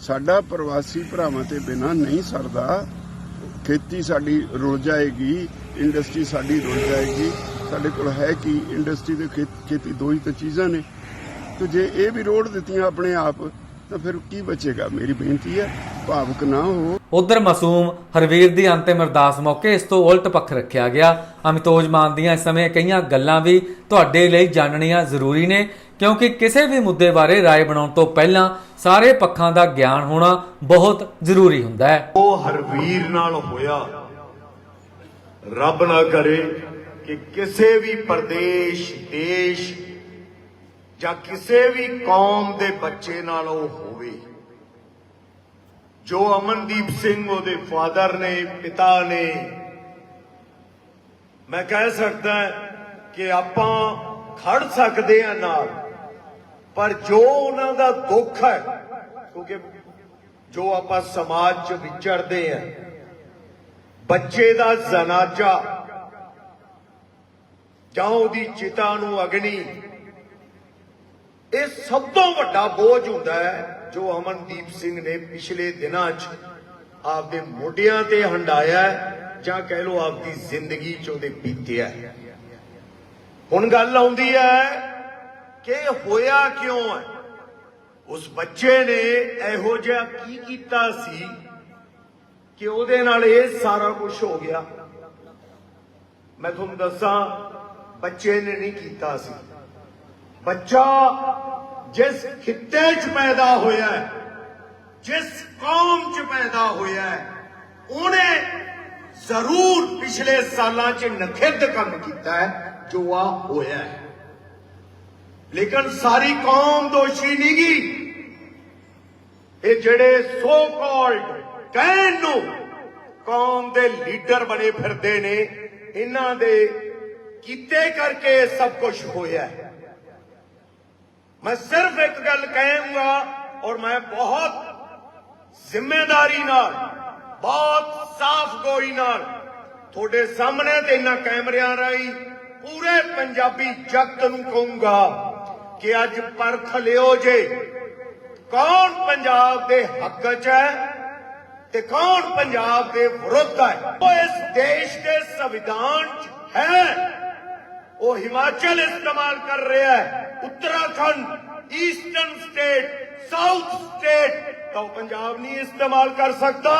ਸਾਡਾ ਪ੍ਰਵਾਸੀ ਭਰਾਵਾਂ ਤੇ ਬਿਨਾ ਨਹੀਂ ਸਰਦਾ। ਖੇਤੀ ਸਾਡੀ ਰੁਲ ਜਾਏਗੀ, ਇੰਡਸਟਰੀ ਸਾਡੀ ਰੁਲ ਜਾਏਗੀ। ਸਾਡੇ ਕੋਲ ਹੈ ਕੀ ਇੰਡਸਟਰੀ ਤੇ ਖੇਤ- ਖੇਤੀ ਦੋ ਹੀ ਤਾਂ ਚੀਜ਼ਾਂ ਨੇ। ਤੇ ਜੇ ਇਹ ਵੀ ਰੋੜ ਦਿੱਤੀਆਂ ਆਪਣੇ ਆਪ ਤਾਂ ਫਿਰ ਕੀ ਬਚੇਗਾ ਮੇਰੀ ਬੇਨਤੀ ਹੈ ਭਾਵੁਕ ਨਾ ਹੋ ਉਧਰ ਮਾਸੂਮ ਹਰਵੀਰ ਦੀ ਅੰਤਿਮ ਅਰਦਾਸ ਮੌਕੇ ਇਸ ਤੋਂ ਉਲਟ ਪੱਖ ਰੱਖਿਆ ਗਿਆ ਅਮਿਤੋਜ ਮਾਨ ਦੀਆਂ ਇਸ ਸਮੇਂ ਕਈਆਂ ਗੱਲਾਂ ਵੀ ਤੁਹਾਡੇ ਲਈ ਜਾਣਨੀਆਂ ਜ਼ਰੂਰੀ ਨੇ ਕਿਉਂਕਿ ਕਿਸੇ ਵੀ ਮੁੱਦੇ ਬਾਰੇ رائے ਬਣਾਉਣ ਤੋਂ ਪਹਿਲਾਂ ਸਾਰੇ ਪੱਖਾਂ ਦਾ ਗਿਆਨ ਹੋਣਾ ਬਹੁਤ ਜ਼ਰੂਰੀ ਹੁੰਦਾ ਹੈ ਉਹ ਹਰਵੀਰ ਨਾਲ ਹੋਇਆ ਰੱਬ ਨਾ ਕਰੇ ਕਿ ਕਿਸੇ ਵੀ ਪ੍ਰਦੇਸ਼ ਦੇਸ਼ ਜਾਂ ਕਿਸੇ ਵੀ ਕੌਮ ਦੇ ਬੱਚੇ ਨਾਲ ਉਹ ਹੋਵੇ। ਜੋ ਅਮਨਦੀਪ ਸਿੰਘ ਉਹਦੇ ਫਾਦਰ ਨੇ, ਪਿਤਾ ਨੇ, ਮੈਂ ਕਹਿ ਸਕਦਾ ਕਿ ਆਪਾਂ ਖੜ ਸਕਦੇ ਆ ਨਾਲ, ਪਰ ਜੋ ਉਹਨਾਂ ਦਾ ਦੁੱਖ ਹੈ, ਕਿਉਂਕਿ ਜੋ ਆਪਾਂ ਸਮਾਜ 'ਚ ਵਿਚਰਦੇ ਆ ਬੱਚੇ ਦਾ ਜ਼ਨਾਜਾ ਜਾਂ ਉਹਦੀ ਚਿਤਾ ਨੂੰ ਅਗਨੀ ਇਹ ਸਭ ਤੋਂ ਵੱਡਾ ਬੋਝ ਹੁੰਦਾ ਹੈ ਜੋ ਅਮਨਦੀਪ ਸਿੰਘ ਨੇ ਪਿਛਲੇ ਦਿਨਾਂ 'ਚ ਆਪਦੇ ਮੋਢਿਆਂ ਤੇ ਹੰਡਾਇਆ ਜਾਂ ਕਹਿ ਲਓ ਆਪਦੀ ਜ਼ਿੰਦਗੀ 'ਚ ਉਹਦੇ ਬੀਤਿਆ ਹੈ। ਹੁਣ ਗੱਲ ਆਉਂਦੀ ਹੈ ਕਿ ਹੋਇਆ ਕਿਉਂ ਹੈ? ਉਸ ਬੱਚੇ ਨੇ ਇਹੋ ਜਿਹਾ ਕੀ ਕੀਤਾ ਸੀ ਕਿ ਉਹਦੇ ਨਾਲ ਇਹ ਸਾਰਾ ਕੁਝ ਹੋ ਗਿਆ? ਮੈਂ ਤੁਹਾਨੂੰ ਦੱਸਾਂ, ਬੱਚੇ ਨੇ ਨਹੀਂ ਕੀਤਾ ਸੀ। ਬੱਚਾ ਜਿਸ ਖਿੱਤੇ 'ਚ ਪੈਦਾ ਹੋਇਆ ਜਿਸ ਕੌਮ 'ਚ ਪੈਦਾ ਹੋਇਆ ਉਹਨੇ ਜ਼ਰੂਰ ਪਿਛਲੇ ਸਾਲਾਂ 'ਚ ਨਖਿੱਧ ਕੰਮ ਕੀਤਾ ਹੈ, ਜੋ ਆ ਹੋਇਆ ਹੈ। ਲੇਕਿਨ ਸਾਰੀ ਕੌਮ ਦੋਸ਼ੀ ਨਹੀਂ ਗੀ। ਇਹ ਜਿਹੜੇ ਸੋ ਕਾਲਡ ਕਹਿਣ ਨੂੰ ਕੌਮ ਦੇ ਲੀਡਰ ਬਣੇ ਫਿਰਦੇ ਨੇ, ਇਹਨਾਂ ਦੇ ਕੀਤੇ ਕਰਕੇ ਸਭ ਕੁਝ ਹੋਇਆ ਹੈ। ਮੈਂ ਸਿਰਫ ਇੱਕ ਗੱਲ ਕਹਾਂਗਾ ਔਰ ਮੈਂ ਬਹੁਤ ਜ਼ਿੰਮੇਵਾਰੀ ਨਾਲ, ਬਹੁਤ ਸਾਫ਼ ਗੋਈ ਨਾਲ ਤੁਹਾਡੇ ਸਾਹਮਣੇ ਤੇ ਇਹਨਾਂ ਕੈਮਰਿਆਂ ਰਾਹੀਂ ਪੂਰੇ ਪੰਜਾਬੀ ਜਗਤ ਨੂੰ ਕਹੂੰਗਾ ਕਿ ਅੱਜ ਪਰਖ ਲਿਓ ਜੇ। ਕੌਣ ਪੰਜਾਬ ਦੇ ਹੱਕ 'ਚ ਹੈ ਤੇ ਕੌਣ ਪੰਜਾਬ ਦੇ ਵਿਰੁੱਧ ਹੈ? ਉਹ ਇਸ ਦੇਸ਼ ਦੇ ਸੰਵਿਧਾਨ 'ਚ ਹੈ। ਉਹ ਹਿਮਾਚਲ ਇਸਤੇਮਾਲ ਕਰ ਰਿਹਾ ਹੈ। Uttarakhand eastern state south state ਤਾਂ ਪੰਜਾਬ ਨਹੀਂ ਇਸਤੇਮਾਲ ਕਰ ਸਕਦਾ।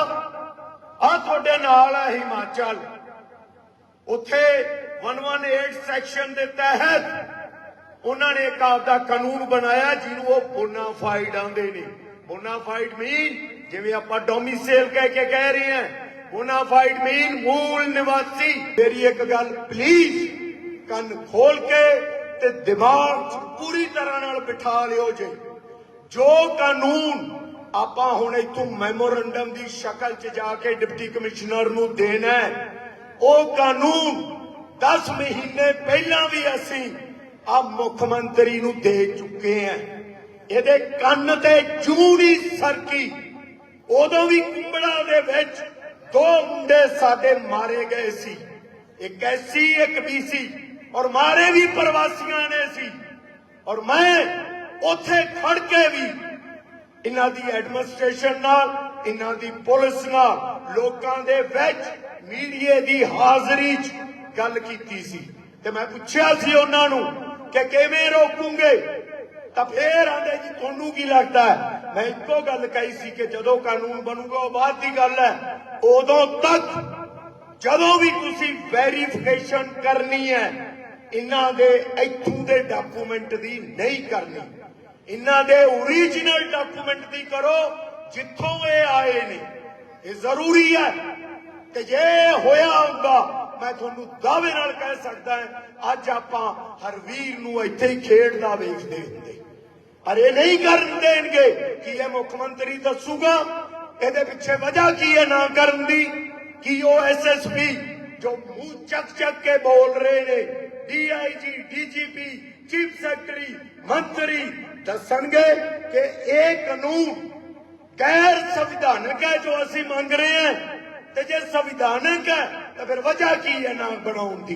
ਆ ਤੁਹਾਡੇ ਨਾਲ ਹੈ ਹਿਮਾਚਲ। ਉੱਥੇ 118 ਸੈਕਸ਼ਨ ਦੇ ਤਹਿਤ ਉਹਨਾਂ ਨੇ ਇੱਕ ਆਪਦਾ ਕਾਨੂੰਨ ਬਣਾਇਆ, ਜਿਹਨੂੰ ਉਹ ਬੋਨਾਫਾਈਡ ਆਂਦੇ ਨੇ। ਬੋਨਾਫਾਈਡ ਮੀਨ ਜਿਵੇਂ ਆਪਾਂ ਡੋਮਿਸਾਈਲ ਕਹਿ ਕੇ ਕਹਿ ਰਹੇ ਹਾਂ। ਬੋਨਾਫਾਈਡ ਮੀਨ ਮੂਲ ਨਿਵਾਸੀ। ਮੇਰੀ ਇੱਕ ਗੱਲ ਪਲੀਜ਼ ਕੰਨ ਖੋਲ ਕੇ ਤੇ ਦਿਮਾਗ 'ਚ ਪੂਰੀ ਤਰ੍ਹਾਂ ਨਾਲ ਬਿਠਾ ਲਿਓ ਜੇ। ਜੋ ਕਾਨੂੰਨ ਆਪਾਂ ਹੁਣ ਇਥੋਂ ਮੈਮੋਰੰਡਮ ਦੀ ਸ਼ਕਲ 'ਚ ਜਾ ਕੇ ਡਿਪਟੀ ਕਮਿਸ਼ਨਰ ਨੂੰ ਦੇਣਾ ਉਹ ਕਾਨੂੰਨ 10 ਮਹੀਨੇ ਪਹਿਲਾਂ ਵੀ ਅਸੀਂ ਆ ਮੁੱਖ ਮੰਤਰੀ ਨੂੰ ਦੇ ਚੁੱਕੇ ਹਾਂ। ਇਹਦੇ ਕੰਨ ਤੇ ਚੂੜੀ ਸਰਕੀ, ਉਦੋਂ ਵੀ ਕੁੰਬੜਾ ਦੇ ਵਿੱਚ ਦੋ ਮੁੰਡੇ ਸਾਡੇ ਮਾਰੇ ਗਏ ਸੀ। ਇੱਕ ਐਸੀ ਇੱਕ ਬੀਸੀ। ਔਰ ਮਾਰੇ ਵੀ ਪ੍ਰਵਾਸੀਆਂ ਨੇ ਸੀ। ਔਰ ਮੈਂ ਉੱਥੇ ਖੜ ਕੇ ਵੀ ਇਹਨਾਂ ਦੀ ਐਡਮਿਨਿਸਟ੍ਰੇਸ਼ਨ ਨਾਲ, ਇਹਨਾਂ ਦੀ ਪੁਲਿਸ ਨਾਲ, ਲੋਕਾਂ ਦੇ ਵਿੱਚ ਮੀਡੀਆ ਦੀ ਹਾਜ਼ਰੀ 'ਚ ਗੱਲ ਕੀਤੀ ਸੀ। ਤੇ ਮੈਂ ਪੁੱਛਿਆ ਸੀ ਉਹਨਾਂ ਨੂੰ ਕਿ ਕਿਵੇਂ ਰੋਕੂਗੇ? ਤਾਂ ਫੇਰ ਆਂਦੇ ਜੀ, ਤੁਹਾਨੂੰ ਕੀ ਲੱਗਦਾ ਹੈ? ਮੈਂ ਇੱਕੋ ਗੱਲ ਕਹੀ ਸੀ ਕਿ ਜਦੋਂ ਕਾਨੂੰਨ ਬਣੂਗਾ, ਉਹ ਬਾਅਦ ਦੀ ਗੱਲ ਹੈ। ਉਦੋਂ ਤੱਕ ਜਦੋਂ ਵੀ ਤੁਸੀਂ ਵੈਰੀਫਿਕੇਸ਼ਨ ਕਰਨੀ ਹੈ ਇਹਨਾਂ ਦੇ ਇੱਥੋਂ ਦੇ ਡਾਕੂਮੈਂਟ ਦੀ ਨਹੀਂ ਕਰਨੀ। ਇਹਨਾਂ ਦੇ ਓਰੀਜਨਲ ਡਾਕੂਮੈਂਟ ਦੀ ਕਰੋ, ਜਿੱਥੋਂ ਇਹ ਆਏ ਨੇ। ਇਹ ਜ਼ਰੂਰੀ ਹੈ ਤੇ ਜੇ ਹੋਇਆ ਹੁੰਦਾ, ਮੈਂ ਤੁਹਾਨੂੰ ਦਾਅਵੇ ਨਾਲ ਕਹਿ ਸਕਦਾ ਹਾਂ, ਅੱਜ ਆਪਾਂ ਹਰਵੀਰ ਨੂੰ ਇੱਥੇ ਹੀ ਖੇਡਦਾ ਵੇਖਦੇ ਹੁੰਦੇ ਅਰੇ ਨਹੀਂ ਕਰਨ ਦੇਣਗੇ ਕਿ ਇਹ ਮੁੱਖ ਮੰਤਰੀ ਦੱਸੂਗਾ, ਇਹਦੇ ਪਿੱਛੇ ਵਜ੍ਹਾ ਕੀ ਹੈ ਨਾ ਕਰਨ ਦੀ? ਕਿ ਉਹ ਐਸਐਸਪੀ ਜੋ ਮੂੰਹ ਚੱਕ ਚੱਕ ਕੇ ਬੋਲ ਰਹੇ ਨੇ? ਡੀਆਈਜੀ ਡੀਜੀਪੀ ਚੀਫ ਸੈਕਟਰੀ ਮੰਤਰੀ ਦੱਸਣਗੇ ਕਿ ਇਹ ਕਾਨੂੰਨ ਗੈਰ ਸੰਵਿਧਾਨਕ ਹੈ ਜੋ ਅਸੀਂ ਮੰਗ ਰਹੇ ਹਾਂ। ਤੇ ਜੇ ਸੰਵਿਧਾਨਕ ਹੈ, ਤਾਂ ਫਿਰ ਵਜ੍ਹਾ ਕੀ ਹੈ ਨਾ ਬਣਾਉਣ ਦੀ?